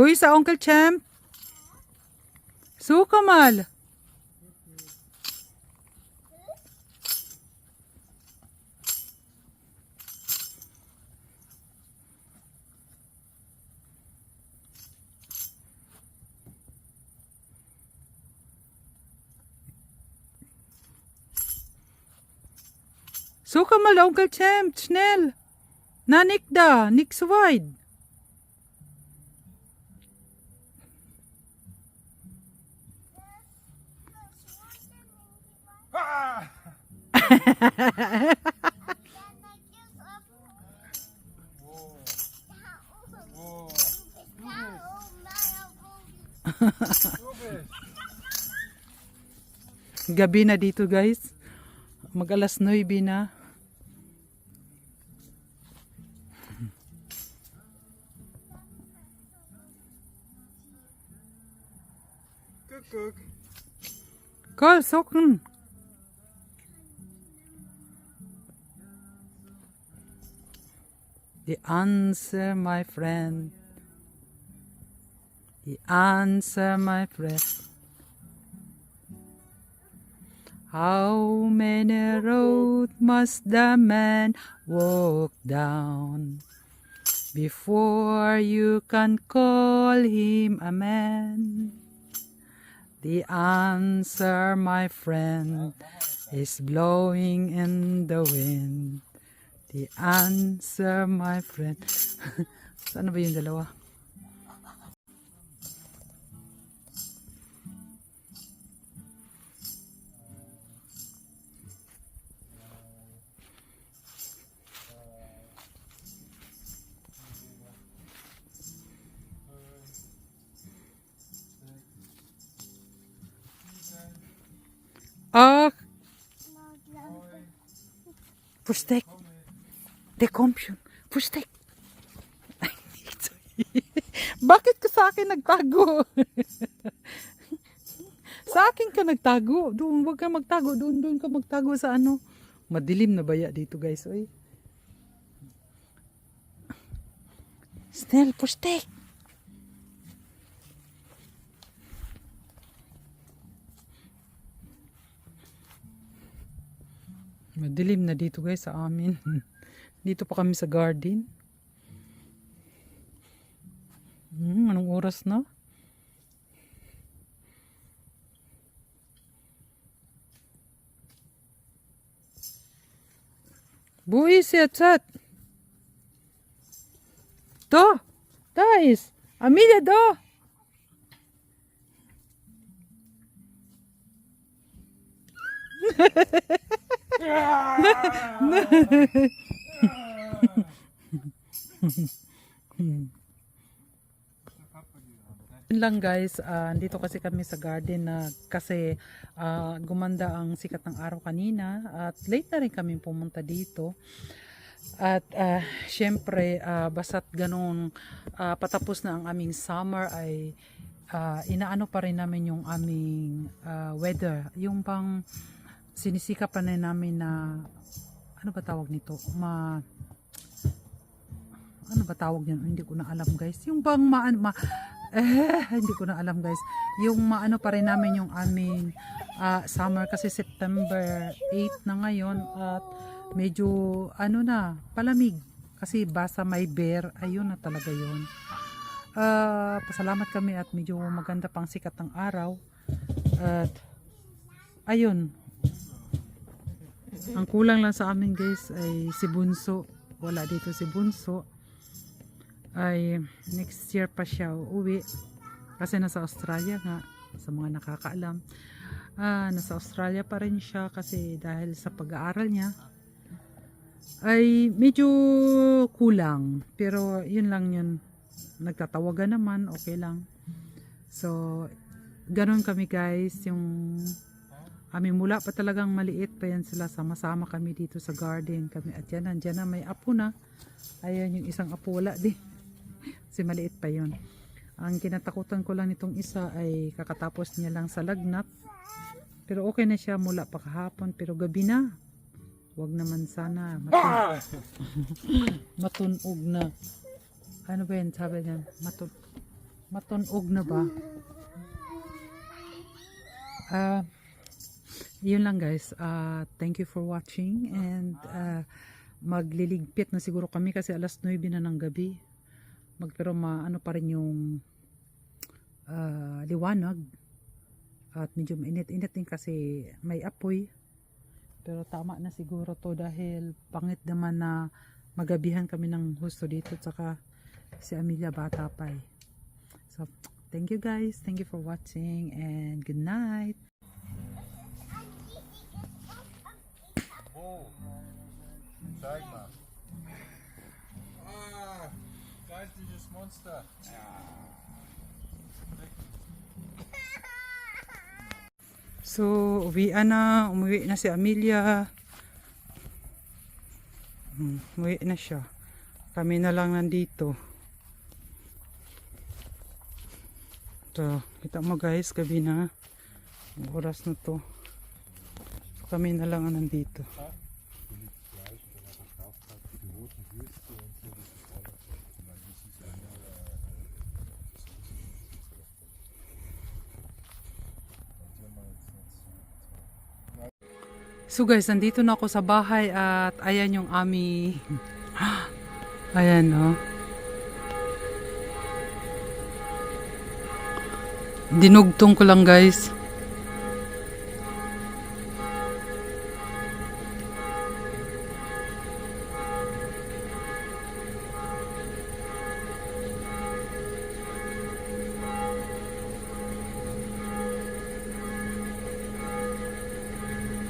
Buhay sa Uncle Champ. Sukamal. Sukamal, Uncle Champ. Schnell. Nanik da. Nix wide. Ah! Gabi na dito guys. Mag alas 9 na. Kukuk. Call sokken. The answer, my friend. The answer, my friend. How many roads must the man walk down before you can call him a man? The answer, my friend, is blowing in the wind. The answer, my friend. Saan ba yung dalawa? Ah, pustek. Decomption. Pustek. Ay, Bakit ka sa akin nagtago? sa akin ka nagtago. Doon, huwag ka magtago. Doon, doon ka magtago sa ano. Madilim na baya dito guys. Oy. Snell, pustek. Madilim na dito guys sa amin. dito pa kami sa garden. Hmm, anong oras na? Buis ya chat. To. Guys. Amelia do. Yun lang guys, ah, dito kasi kami sa garden na kasi ah, gumanda ang sikat ng araw kanina at late na rin kami pumunta dito. At ah, syempre, ah, basta't ganun ah, patapos na ang aming summer ay ah, inaano pa rin namin yung aming ah, weather. Yung pang sinisika pa rin namin na ano ba tawag nito? Ma ano ba tawag niyan? Hindi ko na alam guys. Yung bang ma, ma eh, hindi ko na alam guys. Yung maano pa rin namin yung aming ah, summer kasi September 8 na ngayon at medyo ano na, palamig. Kasi basa may bear, ayun na talaga yun. Ah, pasalamat kami at medyo maganda pang sikat ng araw. At ayun. Ang kulang lang sa amin guys ay si Bunso. Wala dito si Bunso. Ay next year pa siya uuwi. Kasi nasa Australia nga sa mga nakakaalam. Ah, nasa Australia pa rin siya kasi dahil sa pag-aaral niya ay medyo kulang. Pero yun lang yun. Nagtatawagan naman okay lang. So ganun kami guys yung kami mula pa talagang maliit pa yan sila. Sama-sama kami dito sa garden. Kami at yan nandyan na may apo na. Ayan yung isang apo wala din. Kasi maliit pa yon ang kinatakutan ko lang nitong isa ay kakatapos niya lang sa lagnat. Pero okay na siya mula pa kahapon pero gabi na. Wag naman sana matun Ah! matunog na. Ano ba yan? Sabi niyan matun Matunog na ba? Ah, yun lang guys. Ah, thank you for watching and ah, magliligpit na siguro kami kasi alas 9 na ng gabi. Mag pero maano pa rin yung ah, liwanag. At medyo mainit-init din kasi may apoy. Pero tama na siguro to dahil pangit naman na magabihan kami ng husto dito tsaka si Amelia bata pa eh. So, thank you guys. Thank you for watching and good night. Zeig mal. Ah, geistliches Monster. So, uwian na. Umuwi na si Amelia. Hmm, umuwi na siya. Kami na lang nandito. So, kita mo guys, gabi na. Ang oras na to. Kami na lang ang nandito. So guys, nandito na ako sa bahay at ayan yung ami. Ayan oh. Dinugtong ko lang guys.